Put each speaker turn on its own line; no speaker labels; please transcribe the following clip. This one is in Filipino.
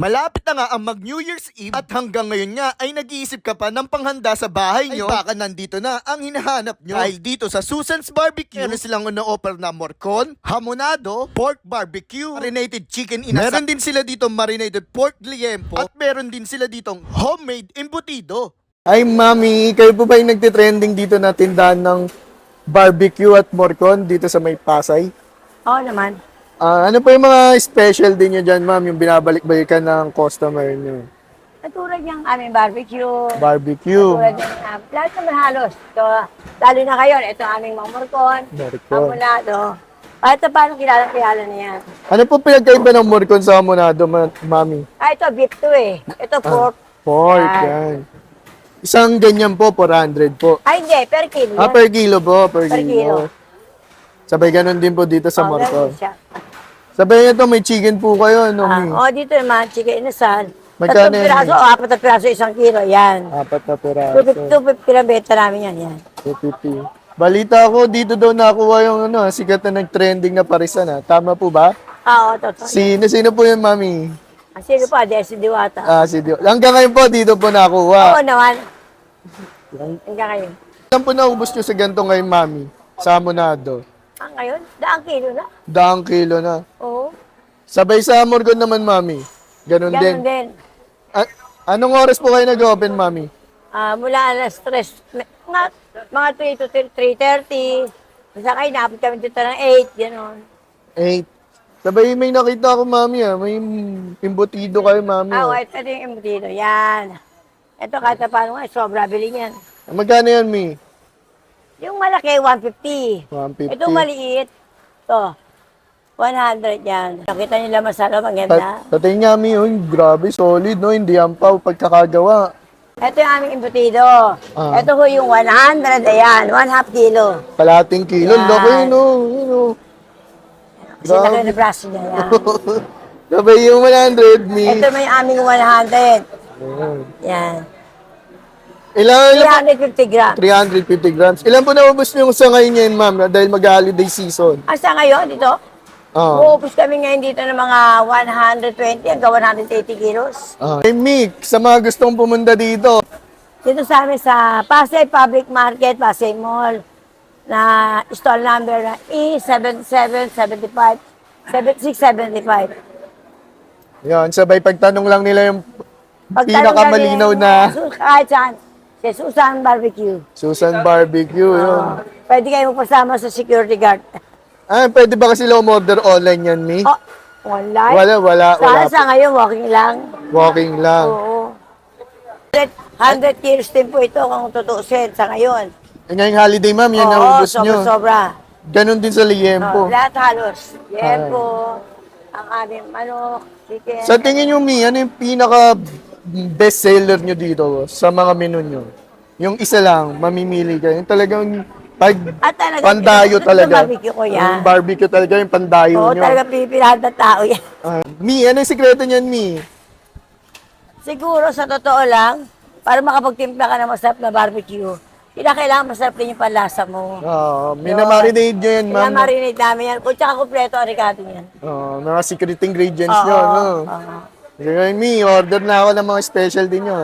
Malapit na nga ang mag New Year's Eve at hanggang ngayon nga ay nag-iisip ka pa ng panghanda sa bahay nyo. Ay baka nandito na ang hinahanap nyo. Dahil dito sa Susan's Barbecue, meron silang ino-offer na morcon, hamonado, pork barbecue, marinated chicken inasal. Meron din sila dito marinated pork liempo at meron din sila ditong homemade embutido.
Ay, mami, kayo po ba yung nagtitrending dito na tindahan ng barbecue at morcon dito sa may Pasay?
Oo naman.
Ah, ano po yung mga special din nyo dyan, ma'am, yung binabalik-balikan ng customer nyo?
Katulad yung aming barbecue.
Barbecue,
Katulad ng uh, lahat naman halos. So, lalo na ngayon, ito aming mga morcon,
morcon.
hamonado. At ito paano kilala kilala niya.
Ano po pinagkaiba ng morcon sa hamonado, ma- mami?
Ah, ito beef to eh. Ito pork.
Pork,
Yan.
yan. Isang ganyan po, 400 po.
Ay, hindi. Per kilo.
Ah, per kilo po, per,
Per
kilo.
kilo.
Sabay ganun din po dito sa
Oh,
morcon.
ganun siya.
Sabay ito, may chicken po kayo, ano,
Ah,
mi?
oh, dito naman, chicken inasal.
Magkano
Tatlong
yan,
piraso, o apat na piraso, isang kilo. Yan.
Apat na peraso.
250 250 lang beta namin yan. Yan.
250. Balita ko, dito daw nakuha yung ano, sikat na nag-trending na parisan ha. Tama po ba?
Ah, oo, totoo.
Sino, sino po yun, mami?
Ang sino pa, Desi Diwata.
Ah, si Dio. Hanggang ngayon po, dito po nakuha.
Oo naman. Hanggang ngayon.
Saan po naubos nyo sa ganito ngayon, mami? Sa Amonado.
Ah, ngayon? Daang kilo na.
Daang kilo na.
Oo.
Sabay sa Morgon naman, mami. Ganun, din.
Ganun din.
A- anong oras po kayo nag-open, mami?
Ah, mula alas 3, mga, mga 3 to 3.30. Basta kayo, naapit kami dito ng 8, gano'n.
8. Sabay may nakita ko, mami, ah. May imbutido kayo, mami.
Ah,
ah.
white, ito yung embutido. Yan. Ito kahit na paano nga, sobra bili niyan.
Magkano yan, mi?
Yung malaki, 150.
150.
Ito maliit. Ito, 100 yan. Nakita niyo lang masarap, ang ganda.
Tatay nga, mi, oh, grabe, solid, no? Hindi yan pa, pagkakagawa.
Ito yung aming embutido.
Ah.
Ito ho yung 100, ayan, 1 half kilo.
Kalating kilo,
Yan.
laki, no? Yun, no?
Kasi
Grabe.
laki na braso niya yan.
Sabay yung 100, mi.
Ito may aming 100.
Ayan.
Yan.
Ilan, ilan,
350 grams.
350 grams. Ilan po naubos niyo sa ngayon yan, ma'am, na- dahil mag-holiday season?
Asa ngayon dito?
Ah.
Uupos kami ngayon dito ng mga 120 hanggang 180 kilos.
Ah. Hey, Mick, sa mga gustong pumunta dito,
Dito sa amin sa Pasay Public Market, Pasay Mall, na stall number na E E7775, 7675.
yan, sabay pagtanong lang nila yung pinakamalinaw na
Kahit saan. Si Susan Barbecue.
Susan Barbecue, yun.
Ah, pwede kayo magpasama sa security guard.
Ah, pwede ba kasi sila umorder online yan, Mi?
Oh, online?
Wala, wala,
Sana
wala.
sa ngayon, walking lang.
Walking lang.
Oo. 100, 100 kilos din po ito kung tutuusin sa ngayon.
Eh, ngayong holiday, ma'am, yan ang
Oo,
ubos nyo.
sobra-sobra.
Ganon din sa Liempo.
Oh, lahat halos. Yempo, ang aming manok, chicken.
Sa tingin nyo, Mi, ano yung pinaka best seller nyo dito sa mga menu nyo? Yung isa lang, mamimili kayo. Yung talagang pag
At talaga,
pandayo talaga.
barbecue ko yan.
Yung barbecue talaga, yung pandayo
Oo,
nyo.
talaga pinipilahan ng tao yan.
Ah, Mi, ano yung sikreto niyan, Mi?
Siguro, sa totoo lang, para makapagtimpla ka ng masarap na barbecue, kailangan masarap din yung panlasa mo.
Ah, minamarinate nyo yan, ma'am.
Pinamarinate namin yan. Kung tsaka kompleto ang ricado yan.
Ah, mga secret ingredients nyo, no?
oo.
Kaya Mi, order na ako ng mga special din nyo.